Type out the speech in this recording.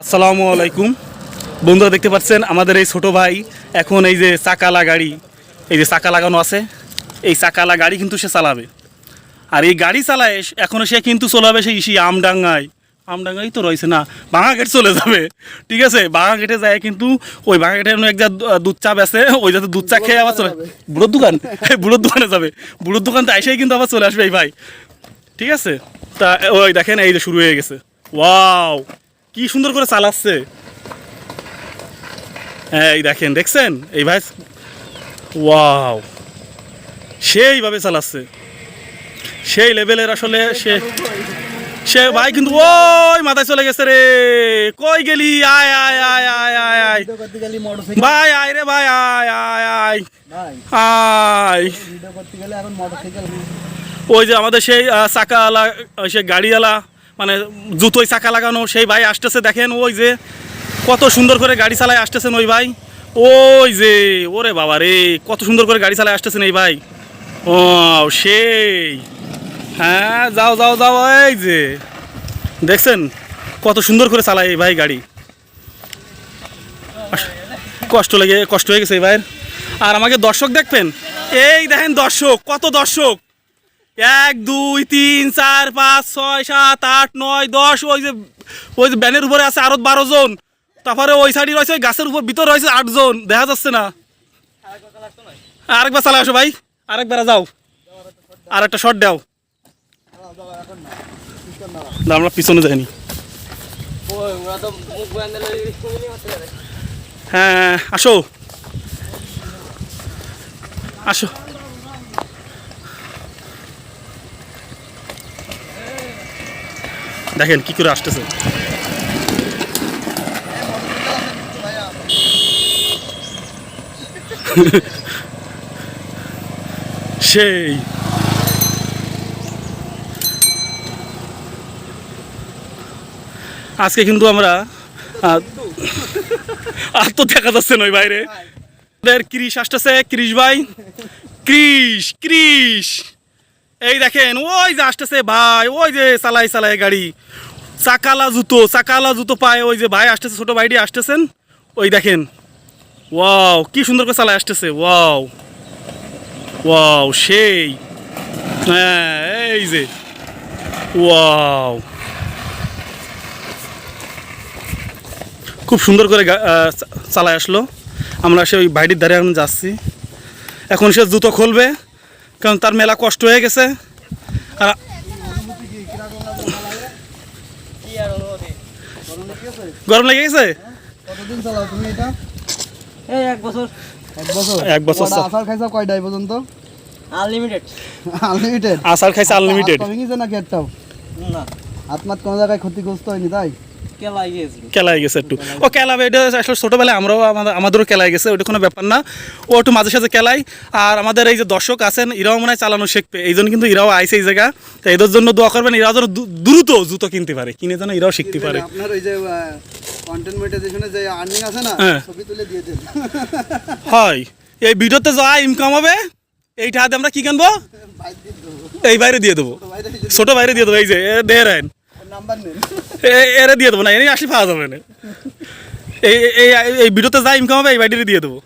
আসসালামু আলাইকুম। বন্ধুরা দেখতে পাচ্ছেন আমাদের এই ছোট ভাই এখন এই যে চাকালা গাড়ি এই যে চাকা লাগানো আছে এই চাকালা গাড়ি কিন্তু সে চালাবে। আর এই গাড়ি চালায় এখনও সে কিন্তু চলাবে সেই ইসি আমডাঙ্গায়। আমডাঙ্গাই তো রয়েছে না বাঙা গেট চলে যাবে ঠিক আছে? বাঙা গেটে যায় কিন্তু ওই বাঙা গেটে এক যা দুধ চা বেছে ওই যাতে দুধ চা খেয়ে আবার চলে বুড়োর দোকান? বুড়োর দোকানে যাবে। বুড়োর দোকান তো এসেই কিন্তু আবার চলে আসবে এই ভাই। ঠিক আছে? তা ওই দেখেন এই যে শুরু হয়ে গেছে। ওয়াও! কি সুন্দর করে চালাচ্ছে। হ্যাঁ এই দেখেন দেখছেন? এই ভাই ওয়াও। সেইভাবে চালাচ্ছে। সেই লেভেলের আসলে সে সে ভাই কিন্তু ওই মাথায় চলে গেছে রে। কই গেলি? আয় আয় আয় আয় আয় আয়। ভাই আয় রে ভাই আয় আয় আয়। আয়। ওই যে আমাদের সেই চাকাওয়ালা সেই গাড়িওয়ালা মানে জুতোয় চাকা লাগানো, সেই ভাই আসতেছে, দেখেন ওই যে কত সুন্দর করে গাড়ি চালায় আসতেছেন ওই ভাই। ওই যে, ওরে বাবা রে, কত সুন্দর করে গাড়ি চালায় আসতেছেন এই ভাই। ও সেই। হ্যাঁ যাও যাও যাও, এই যে। দেখছেন কত সুন্দর করে চালায় এই ভাই গাড়ি। কষ্ট লেগে, কষ্ট হয়ে গেছে এই ভাইয়ের। আর আমাকে দর্শক দেখবেন? এই দেখেন দর্শক, কত দর্শক। এক, দুই, তিন, চার, পাঁচ, ছয়, সাত, আট, নয়, দশ, ওই যে ওই যে ব্যানের উপরে আছে আরও বারো জন। তারপরে ওই সাইডে রয়েছে, ওই গাছের উপর, ভিতরে রয়েছে আটজন দেখা যাচ্ছে না। আরেকবার চালা আসো ভাই। আরেকবার যাও। আর একটা শট দাও। আমরা পিছনে যাইনি। হ্যাঁ আসো। আসো। দেখেন কি করে আসতেছে। সেই। আজকে কিন্তু আমরা আর তো দেখা যাচ্ছে নয় বাইরে। ক্রিস আসতেছে ক্রিস ভাই। ক্রিস ক্রিস এই দেখেন, ওই যে আসতেছে ভাই, ওই যে চালাই চালাই গাড়ি। চাকালা জুতো চাকালা জুতো পায়, ওই যে ভাই আসতেছে, ছোট ভাইটি আসতেছেন। ওই দেখেন, ওয়াও, কি সুন্দর করে চালায় আসতেছে, ওয়াও। ওয়াও, সেই। হ্যাঁ এই যে। ওয়াও। খুব সুন্দর করে চালায় আসলো। আমরা সে ওই বাইটির ধারে এখন যাচ্ছি। এখন সে জুতো খুলবে। কারণ তার মেলা কষ্ট হয়ে গেছে। আর গরম লেগে গেছে? কতদিন চালাও তুমি এটা? এই এক বছর। এক বছর? এক বছর কটা চা- আসার খাইছো কয়টা এই পর্যন্ত? আনলিমিটেড আনলিমিটেড আচার খাইছে আনলিমিটেড নাকি একটাও? না। আত্মাত কোনো জায়গায় ক্ষতিগ্রস্ত হয়নি তাই? কেলাই গেছে একটু। ও কেলাবে এটা আসলে ছোটোবেলায় আমরাও আমাদের আমাদেরও কেলাই গেছে ওটা কোনো ব্যাপার না। ও একটু মাঝে সাঝে কেলাই আর আমাদের এই যে দর্শক আছেন এরাও মনে হয় চালানো শিখবে। এই জন্য কিন্তু এরাও আইসে এই জায়গা। তো এদের জন্য দোয়া করবেন এরাও যেন দ্রুত জুতো কিনতে পারে কিনে যেন এরাও শিখতে পারে। আপনার ওই যে কন্টেন্ট মনিটাইজেশনে যে আর্নিং আছে না হ্যাঁ। ছবি তুলে দিয়ে দেন। হয়। এই ভিডিওতে যা ইনকাম হবে এইটা হাতে আমরা কি কিনবো? বাইক দিয়ে দেবো। এই বাইরে দিয়ে দেবো। ছোট বাইরে দিয়ে দেবো। এই যে রায়ন নাম্বার নেন। এরে দিয়ে দেবো না, এনে আসলে পাওয়া যাবে না। এই এই ভিডিওতে যা ইনকাম হবে, এই বাড়িতে দিয়ে দেবো।